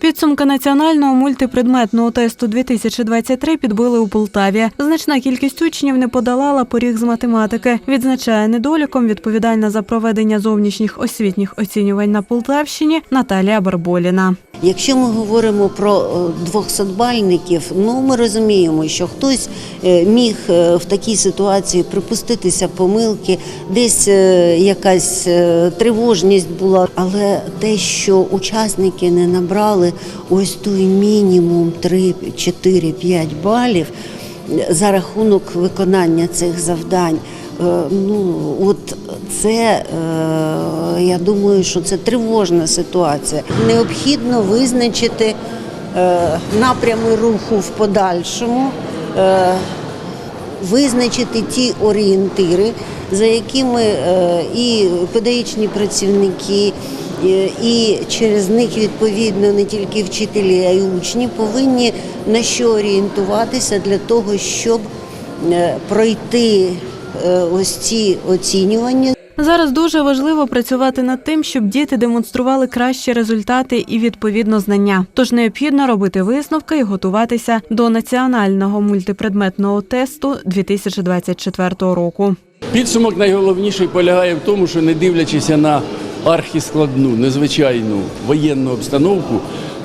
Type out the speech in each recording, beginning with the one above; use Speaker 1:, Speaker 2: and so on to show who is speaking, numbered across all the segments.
Speaker 1: Підсумки національного мультипредметного тесту 2023 підбили у Полтаві. Значна кількість учнів не подолала поріг з математики. Відзначає недоліком відповідальна за проведення зовнішніх освітніх оцінювань на Полтавщині Наталія Барболіна.
Speaker 2: Якщо ми говоримо про е, двохсотбальників, ну ми розуміємо, що хтось е, міг е, в такій ситуації припуститися помилки, десь якась тривожність була. Але те, що учасники не набрали ось той мінімум 3, 4, 5 балів за рахунок виконання цих завдань. Е, Ну, от це е, я думаю, що це тривожна ситуація. Необхідно визначити е, напрями руху в подальшому, визначити ті орієнтири, за якими і педагогічні працівники, і через них відповідно не тільки вчителі, а й учні повинні на що орієнтуватися для того, щоб е, пройти е, ось ці оцінювання.
Speaker 1: Зараз дуже важливо працювати над тим, щоб діти демонстрували кращі результати і відповідно знання. Тож необхідно робити висновки і готуватися до національного мультипредметного тесту 2024 року.
Speaker 3: Підсумок найголовніший полягає в тому, що не дивлячись на архіскладну, незвичайну воєнну обстановку,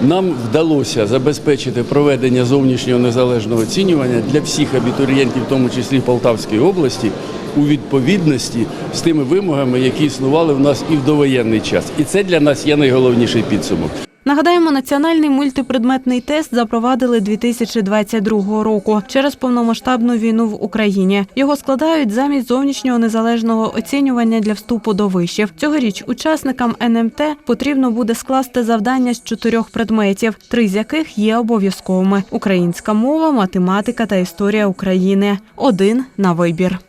Speaker 3: нам вдалося забезпечити проведення зовнішнього незалежного оцінювання для всіх абітурієнтів, в тому числі Полтавської області, у відповідності з тими вимогами, які існували в нас і в довоєнний час. І це для нас є найголовніший підсумок.
Speaker 1: Нагадаємо, національний мультипредметний тест запровадили 2022 року через повномасштабну війну в Україні. Його складають замість зовнішнього незалежного оцінювання для вступу до вишів. Цьогоріч учасникам НМТ потрібно буде скласти завдання з чотирьох предметів, три з яких є обов'язковими: українська мова, математика та історія України. Один на вибір.